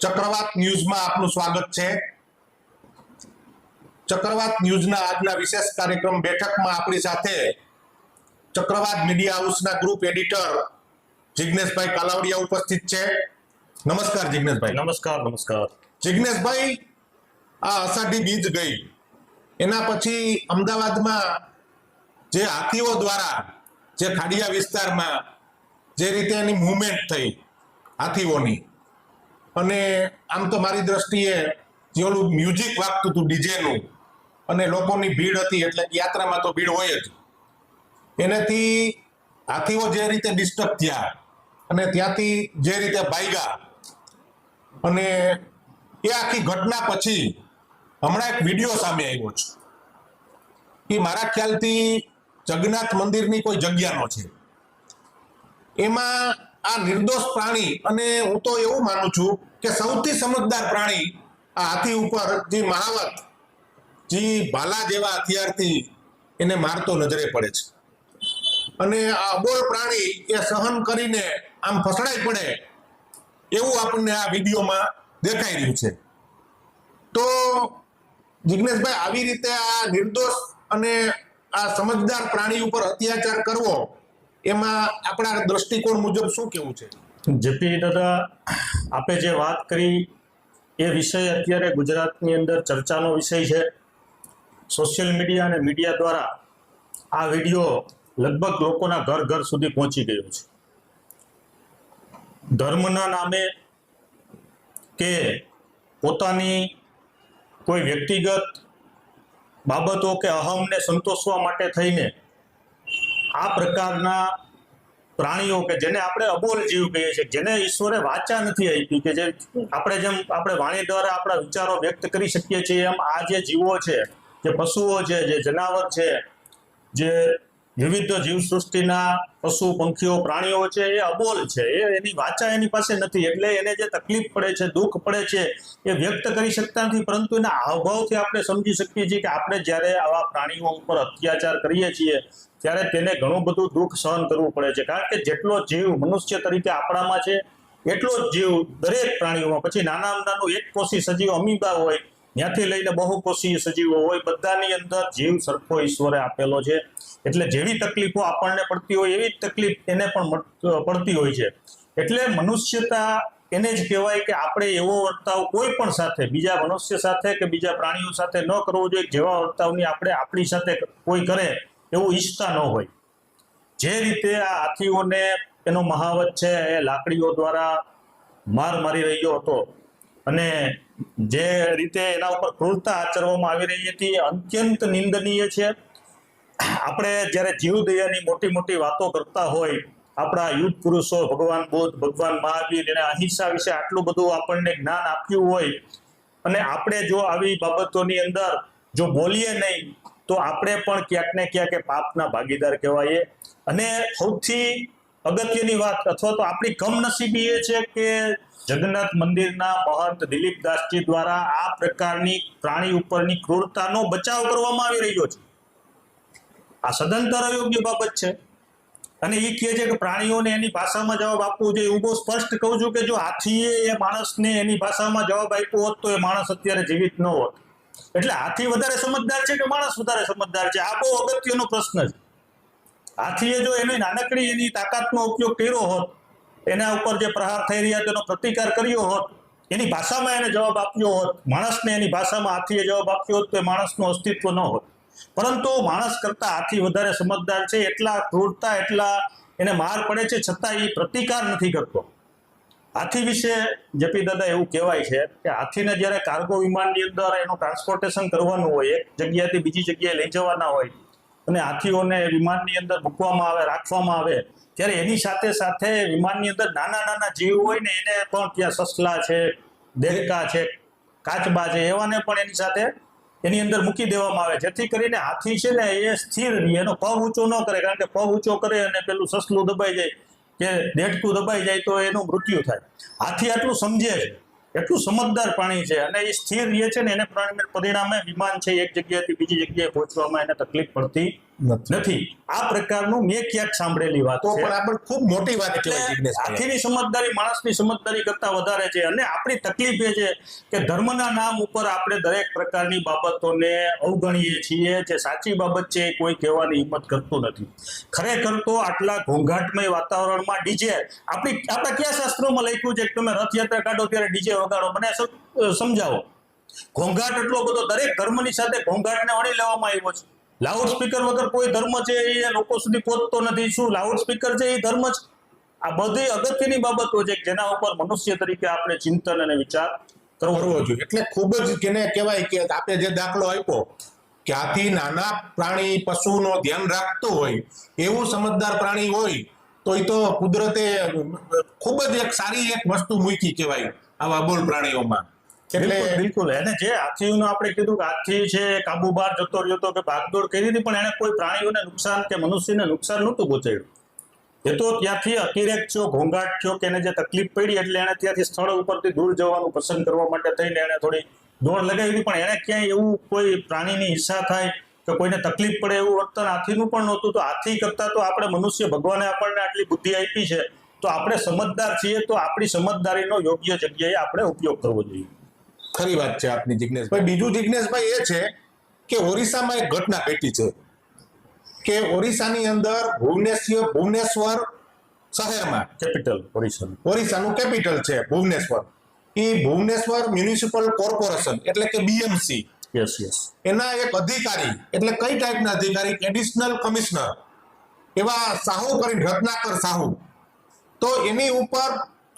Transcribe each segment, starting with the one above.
ચક્રવાત ન્યૂઝમાં આપનું સ્વાગત છે. ચક્રવાત ન્યૂઝના આજના વિશેષ કાર્યક્રમ બેઠકમાં આપણી સાથે ચક્રવાત મીડિયા હાઉસના ગ્રુપ એડિટર જિજ્ઞેશભાઈ કાલાવડિયા ઉપસ્થિત છે. નમસ્કાર જિજ્ઞેશભાઈ નમસ્કાર નમસ્કાર. જિગ્નેશભાઈ આ અષાઢી બીજ ગઈ. એના પછી અમદાવાદમાં જે હાથીઓ દ્વારા જે ખાડિયા વિસ્તારમાં જે રીતે એની મુવમેન્ટ થઈ હાથીઓની. અને આમ તો મારી દ્રષ્ટિએ જે ઓલું મ્યુઝિક વાગતું હતું ડીજેનું, અને લોકોની ભીડ હતી એટલે યાત્રામાં તો ભીડ હોય જ. એનાથી હાથીઓ જે રીતે ડિસ્ટર્બ થયા, અને ત્યાંથી જે રીતે ભાગ્યા, અને એ આખી ઘટના પછી હમણાં એક વીડિયો સામે આવ્યો છે. એ મારા ખ્યાલથી જગન્નાથ મંદિરની કોઈ જગ્યાનો છે. એમાં આ નિર્દોષ પ્રાણી અને હું તો એવું માનું છું કે સૌથી સમજદાર પ્રાણી આ હાથી ઉપર જે મહાવત, જે ભાલા જેવા હથિયારથી એને મારતો નજરે પડે છે. અને આ અબોલ પ્રાણી એ સહન કરીને આમ ફસડાઈ પડે એવું આપણને આ વિડીયોમાં દેખાઈ રહ્યું છે. તો જિગ્નેશભાઈ, આવી રીતે આ નિર્દોષ અને આ સમજદાર પ્રાણી ઉપર અત્યાચાર કરવો એમાં આપણા દ્રષ્ટિકોણ મુજબ શું કેવું છે? જેપી દાદા, આપે જે વાત કરી, એ વિષય અત્યારે ગુજરાતની અંદર ચર્ચાનો વિષય છે. સોશિયલ મીડિયા અને મીડિયા દ્વારા આ વીડિયો લગભગ લોકોના ઘર ઘર સુધી પહોંચી ગયો છે. ધર્મના નામે કે પોતાની કોઈ વ્યક્તિગત બાબતો કે અહમને સંતોષવા માટે થઈને આ પ્રકારના પ્રાણીઓ કે જેને આપણે અબોલ જીવ કહીએ છીએ, જેને ઈશ્વરે વાચા નથી આપી કે જે આપણે જેમ આપણે વાણી દ્વારા આપણા વિચારો વ્યક્ત કરી શકીએ છીએ, એમ આ જે જીવો છે, જે પશુઓ છે, જે જનાવર છે, જે વિવિધ જીવસૃષ્ટિના પશુ, પંખીઓ, પ્રાણીઓ છે, એ અબોલ છે. એ એની વાચા એની પાસે નથી. એટલે એને જે તકલીફ પડે છે, દુઃખ પડે છે, એ વ્યક્ત કરી શકતા નથી. પરંતુ એના હાવભાવથી આપણે સમજી શકીએ છીએ કે આપણે જ્યારે આવા પ્રાણીઓ ઉપર અત્યાચાર કરીએ છીએ, ત્યારે તેને ઘણું બધું દુઃખ સહન કરવું પડે છે. કારણ કે જેટલો જીવ મનુષ્ય તરીકે આપણામાં છે, એટલો જ જીવ દરેક પ્રાણીઓમાં. પછી નાના નાનું એક કોષી સજીવ અમીબા હોય, ત્યાંથી લઈને બહુકોષીય સજીવો હોય, બધાની અંદર જીવ સરખો ઈશ્વરે આપેલો છે. એટલે જેવી તકલીફો આપણને પડતી હોય, એવી તકલીફ એને પણ પડતી હોય છે. એટલે મનુષ્યતા એને જ કહેવાય કે આપણે એવો વર્તાવ કોઈ પણ સાથે, બીજા મનુષ્ય સાથે કે બીજા પ્રાણીઓ સાથે ન કરવો જોઈએ જેવા વર્તાવની આપણે આપણી સાથે કોઈ કરે, એવું ઈચ્છતા ન હોય. જે રીતે આ હાથીઓને એનો મહાવત છે, એ લાકડીઓ દ્વારા માર મારી રહ્યો હતો અને જે રીતે એના ઉપર ક્રૂરતા આચરવામાં આવી રહી હતી અત્યંત નિંદનીય છે. આપણે જ્યારે જીવદયાની મોટી મોટી વાતો કરતા હોય, આપણા યુદ્ધ પુરુષો, ભગવાન બુદ્ધ, ભગવાન મહાવીર, એને અહિંસા વિશે આટલું બધું આપણને જ્ઞાન આપ્યું હોય, અને આપણે જો આવી બાબતોની અંદર જો બોલીએ નહીં, તો આપણે પણ ક્યાંક ને ક્યાંક પાપના ભાગીદાર કહેવાય અને સૌથી અગત્યની વાત, અથવા તો આપણી કમનસીબી એ છે કે જગન્નાથ મંદિરના મહંત દિલીપ દાસજી દ્વારા આ પ્રકારની પ્રાણી ઉપરની ક્રૂરતાનો બચાવ કરવામાં આવી રહ્યો છે. આ સદંતર અયોગ્ય બાબત છે. અને એ કહે છે કે પ્રાણીઓને એની ભાષામાં જવાબ આપવો જોઈએ. હું બહુ સ્પષ્ટ કહું છું કે જો હાથીએ એ માણસને એની ભાષામાં જવાબ આપ્યો હોત તો એ માણસ અત્યારે જીવિત ન હોત. એટલે હાથી વધારે સમજદાર છે કે માણસ વધારે સમજદાર છે? આ બહુ અગત્યનો પ્રશ્ન છે. હાથીએ જો એની નાનકડી એની તાકાતનો ઉપયોગ કર્યો હોત, એના ઉપર જે પ્રહાર થઈ રહ્યા તેનો પ્રતિકાર કર્યો હોત, એની ભાષામાં એને જવાબ આપ્યો હોત, માણસને એની ભાષામાં હાથીએ જવાબ આપ્યો હોત તો એ માણસનું અસ્તિત્વ ન હોત. પરંતુ માણસ કરતા હાથી વધારે સમજદાર છે, એટલા ક્રૂરતા, એટલા એને માર પડે છે, છતાં એ પ્રતિકાર નથી કરતો. હાથી વિશે જેપી દાદા એવું કહેવાય છે કે હાથીને જ્યારે કાર્ગો વિમાનની અંદર એનું ટ્રાન્સપોર્ટેશન કરવાનું હોય, એક જગ્યાએથી બીજી જગ્યાએ લઈ જવાના હોય, અને હાથીઓને વિમાનની અંદર મૂકવામાં આવે, રાખવામાં આવે, ત્યારે એની સાથે સાથે વિમાનની અંદર નાના નાના જીવ હોય ને એને પણ ત્યાં સસલા છે, દેડકા છે, કાચબા છે, એવાને પણ એની સાથે એની અંદર મૂકી દેવામાં આવે. જેથી કરીને હાથી છે ને એ સ્થિર રહે, એનો પગ ઊંચો ન કરે, કારણ કે પગ ઊંચો કરે અને પેલું સસલું દબાઈ જાય. કે દેડકું દબાઈ જાય તો એનું મૃત્યુ થાય. હાથી આટલું સમજે છે. એટલું સમજદાર પ્રાણી છે અને એ સ્થિર રહે છે ને એને પ્રાણી પરિણામે વિમાન છે, એક જગ્યાએથી બીજી જગ્યાએ પહોંચવામાં એને તકલીફ પડતી નથી. આ પ્રકારનું મેં ક્યાંક સાંભળેલી વાત છે. પણ આપણે ખૂબ મોટી વાત એટલે હાથીની સમજદારી માણસની સમજદારી કરતા વધારે છે. અને આપણી તકલીફ એ છે કે ધર્મના નામ ઉપર આપણે દરેક પ્રકારની બાબતોને અવગણીએ છીએ જે સાચી બાબત છે એ કોઈ કહેવાની હિંમત કરતું નથી. ખરેખર તો આટલા ઘોંઘાટમય વાતાવરણમાં ડીજે આપણી આપણા કયા શાસ્ત્રોમાં લખ્યું છે કે તમે રથયાત્રા કાઢો ત્યારે ડીજે વગાડો? મને સમજાવો. ઘોંઘાટ એટલો બધો દરેક ધર્મની સાથે ઘોંઘાટને વણી લેવામાં આવ્યો છે. લાઉડ સ્પીકર વગર કોઈ ધર્મ છે એ લોકો સુધી પહોંચતો નથી. શું લાઉડ સ્પીકર છે એ ધર્મ જ? આ બધી અગત્યની બાબતો છે જેના ઉપર મનુષ્ય તરીકે આપણે ચિંતન અને વિચાર કરવો જોઈએ. એટલે ખૂબ જ કેને કહેવાય કે આપણે જે દાખલો આપ્યો કે આથી નાના પ્રાણી પશુનો ધ્યાન રાખતો હોય એવું સમજદાર પ્રાણી હોય તો એ તો કુદરતે ખૂબ જ એક સારી એક વસ્તુ મૂકી કહેવાય આવા બોલ પ્રાણીઓમાં. એટલે બિલકુલ. એને જે હાથીનું આપણે કીધું કે હાથી છે કાબુ બહાર જતો રહ્યો હતો કે ભાગદોડ કરી હતી પણ એને કોઈ પ્રાણીઓને નુકસાન કે મનુષ્યને નુકસાન નહોતું પહોંચાડ્યું. એ તો ત્યાંથી અતિરેક થયો ઘોંઘાટ થયો કે એને જે તકલીફ પડી એટલે એને ત્યાંથી સ્થળ ઉપરથી દૂર જવાનું પસંદ કરવા માટે થઈને એને થોડી દોડ લગાવી હતી પણ એને ક્યાંય એવું કોઈ પ્રાણીની હિંસા થાય કે કોઈને તકલીફ પડે એવું વર્તન હાથીનું પણ નહોતું. તો હાથી કરતા તો આપણે મનુષ્ય ભગવાને આપણને આટલી બુદ્ધિ આપી છે તો આપણે સમજદાર છીએ તો આપણી સમજદારીનો યોગ્ય જગ્યાએ આપણે ઉપયોગ કરવો જોઈએ. ખરી વાત છે આપની જિજ્ઞેશભાઈ. બીજું જિજ્ઞેશભાઈ એ છે કે ઓરિસ્સામાં એક ઘટના ઘટી છે કે ઓરિસ્સાની અંદર ભુવનેશ્વર ભુવનેશ્વર શહેરમાં કેપિટલ ઓરિસ્સા ઓરિસ્સાનું કેપિટલ છે ભુવનેશ્વર. એ ભુવનેશ્વર મ્યુનિસિપલ કોર્પોરેશન એટલે કે બીએમસી યસ યસ એના એક અધિકારી એટલે કઈ ટાઈપના અધિકારી? એડિશનલ કમિશનર એવા સાહુ કરીને રત્નાકર સાહુ. તો એની ઉપર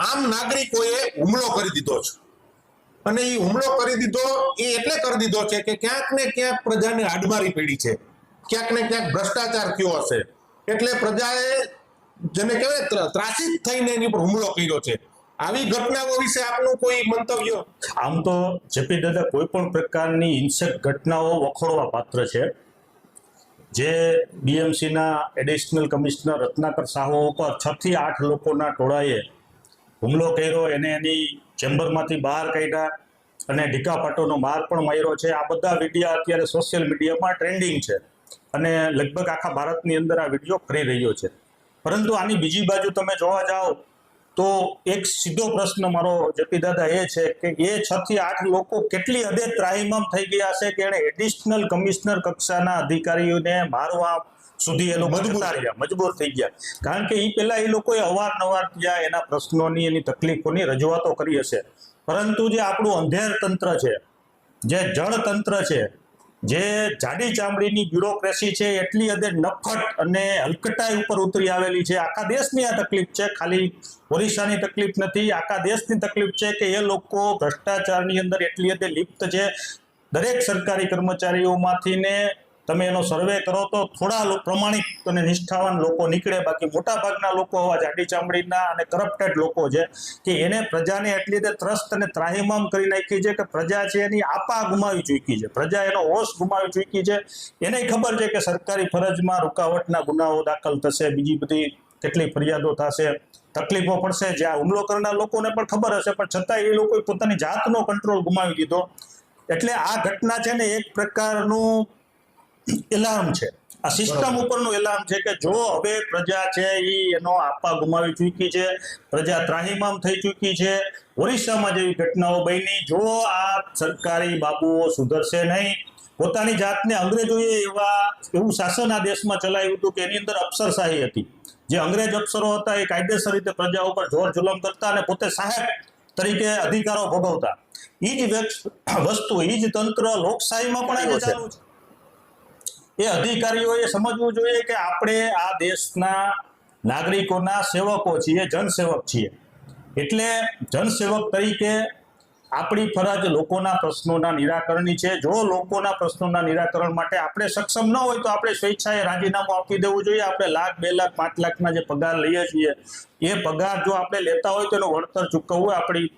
આમ નાગરિકોએ હુમલો કરી દીધો છે. અને એ હુમલો કરી દીધો એ એટલે કરી દીધો છે કે ક્યાંક ને ક્યાંક પ્રજાને હાડમારી પડી છે. ક્યાંક ને ક્યાંક ભ્રષ્ટાચાર થયો હશે. એટલે પ્રજાએ જેને કહેવાય ત્રાસિત થઈને એની ઉપર હુમલો કર્યો છે. આવી ઘટનાઓ વિશે આપનું કોઈ મંતવ્ય? આમ તો જેપી દાદા કોઈ પણ પ્રકારની હિંસક ઘટનાઓ વખોડવા પાત્ર છે. જે બીએમસીના એડિશનલ કમિશનર રત્નાકર સાહુ ઉપર છ થી આઠ લોકોના ટોળાએ હુમલો કર્યો, એને એની ચેમ્બરમાંથી બહાર કાઢ્યા અને ઢીકાપાટોનો માર પણ માર્યો છે. આ બધા વિડીયા અત્યારે સોશિયલ મીડિયામાં ટ્રેન્ડિંગ છે અને લગભગ આખા ભારતની અંદર આ વીડિયો ફરી રહ્યો છે. પરંતુ આની બીજી બાજુ તમે જોવા જાઓ તો એક સીધો પ્રશ્ન મારો જેપી દાદા એ છે કે એ છ થી આઠ લોકો કેટલી હદે ત્રાહિમામ થઈ ગયા છે કે એણે એડિશનલ કમિશનર કક્ષાના અધિકારીઓને મારવા સુધી એ લોકો જતા રહ્યા મજબૂર થઈ ગયા. કારણ કે એ પહેલા એ લોકોએ અવારનવાર ત્યાં એના પ્રશ્નોની એની તકલીફોની રજૂઆતો કરી હશે. પરંતુ જે આપણું અંધેર તંત્ર છે જે જળ તંત્ર છે જે જાડી ચામડીની બ્યુરોક્રેસી છે એટલી હદે નફટ અને હલકટાઈ ઉપર ઉતરી આવેલી છે. આખા દેશની આ તકલીફ છે. ખાલી ઓરિસ્સાની તકલીફ નથી આખા દેશની તકલીફ છે કે એ લોકો ભ્રષ્ટાચારની અંદર એટલી હદે લિપ્ત છે. દરેક સરકારી કર્મચારીઓમાંથી ને તમે એનો સર્વે કરો તો થોડા પ્રમાણિક અને નિષ્ઠાવાન લોકો નીકળે. બાકી મોટા ભાગના લોકો આવા જાડી ચામડીના અને કરપ્ટેડ લોકો છે કે એને પ્રજાને એટલી રીતે ત્રસ્ત અને ત્રાહિમામ કરી નાખી છે કે પ્રજા છે એની આપા ગુમાવી ચૂકી છે. પ્રજા એનો હોશ ગુમાવી ચૂકી છે. એને ખબર છે કે સરકારી ફરજમાં રૂકાવટના ગુનાઓ દાખલ થશે, બીજી બધી કેટલી ફરિયાદો થશે, તકલીફો પડશે. જ્યાં હુમલો કરનાર લોકોને પણ ખબર હશે, પણ છતાં એ લોકોએ પોતાની જાતનો કંટ્રોલ ગુમાવી દીધો. એટલે આ ઘટના છે ને એક પ્રકારનું એલાર્મ છે. આ સિસ્ટમ ઉપરનું એલાર્મ છે કે જો હવે પ્રજા છે એ એનો આપા ગુમાવી ચૂકી છે પ્રજા ત્રાહીમામ થઈ ચૂકી છે ઓરિસ્સામાં જેવી ઘટનાઓ બની જો આ સરકારી બાબુઓ સુધરશે નહીં. પોતાની જાતને અંગ્રેજોએ એવા એવું શાસન આ દેશમાં ચલાવ્યું હતું કે એની અંદર અફસરશાહી હતી. જે અંગ્રેજ અફસરો હતા એ કાયદેસર રીતે પ્રજા ઉપર જોર જુલમ કરતા અને પોતે સાહેબ તરીકે અધિકારો ભોગવતા. એ જ વસ્તુ એ જ તંત્ર લોકશાહીમાં પણ ચાલુ છે. એ અધિકારીઓએ સમજવું જોઈએ કે આપણે આ દેશના નાગરિકોના સેવકો છીએ, જનસેવક છીએ. એટલે જનસેવક તરીકે આપણી ફરજ લોકોના પ્રશ્નોના નિરાકરણની છે. જો લોકોના પ્રશ્નોના નિરાકરણ માટે આપણે સક્ષમ ન હોય તો આપણે સ્વેચ્છાએ રાજીનામું આપી દેવું જોઈએ. આપણે લાખ, બે લાખ, પાંચ લાખના જે પગાર લઈએ છીએ, એ પગાર જો આપણે લેતા હોય તો એનું વળતર ચૂકવવું આપણી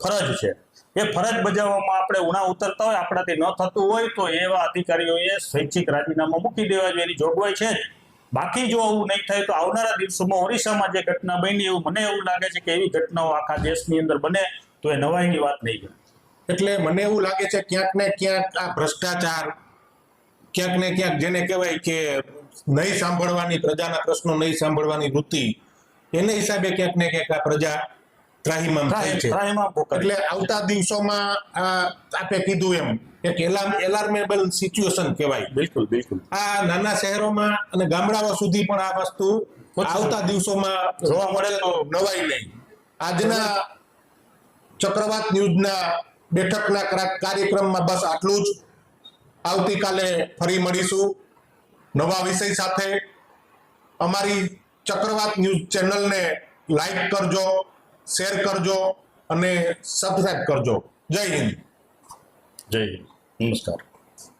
ફરજ છે. એ ફરજ બજાવવામાં આપણે ઉણા ઉતરતા હોય, આપણાથી ન થતું હોય, તો એવા અધિકારીઓએ સ્વૈચ્છિક રાજીનામા મૂકી દેવા જોઈએ એની જોગવાઈ છે બાકી જો આવું નહીં થાય, તો આવનારા દિવસોમાં ઓરિસ્સામાં જે ઘટના બની, એવું મને એવું લાગે છે કે એવી ઘટનાઓ આખા દેશની અંદર બને, તો એ નવાઈની વાત નહીં ગણાય. એટલે મને એવું લાગે છે, ક્યાંક ને ક્યાંક આ ભ્રષ્ટાચાર, ક્યાંક ને ક્યાંક જેને કહેવાય કે નહીં સાંભળવાની, પ્રજાના પ્રશ્નો નહીં સાંભળવાની વૃત્તિ, એને હિસાબે ક્યાંક ને ક્યાંક આ પ્રજા ત્રાહિમામ થાય છે. એટલે આવતા દિવસોમાં આ આપે કીધું એમ એક એલાર્મેબલ સિચ્યુએશન કહેવાય. બિલકુલ બિલકુલ. આ નાના શહેરોમાં અને ગામડાઓ સુધી પણ આ વસ્તુ આવતા દિવસોમાં જોવા મળે તો નવાઈ નહીં. આજના ચક્રવાત ન્યૂઝના બેઠકના કરા- કાર્યક્રમમાં બસ આટલું જ. આવતીકાલે ફરી મળીશું. નવા વિષય સાથે. અમારી ચક્રવાત ન્યૂઝ ચેનલને લાઈક કરજો. શેર કરજો અને સબસ્ક્રાઈબ કરજો. જય હિન્દ. જય હિન્દ. નમસ્કાર.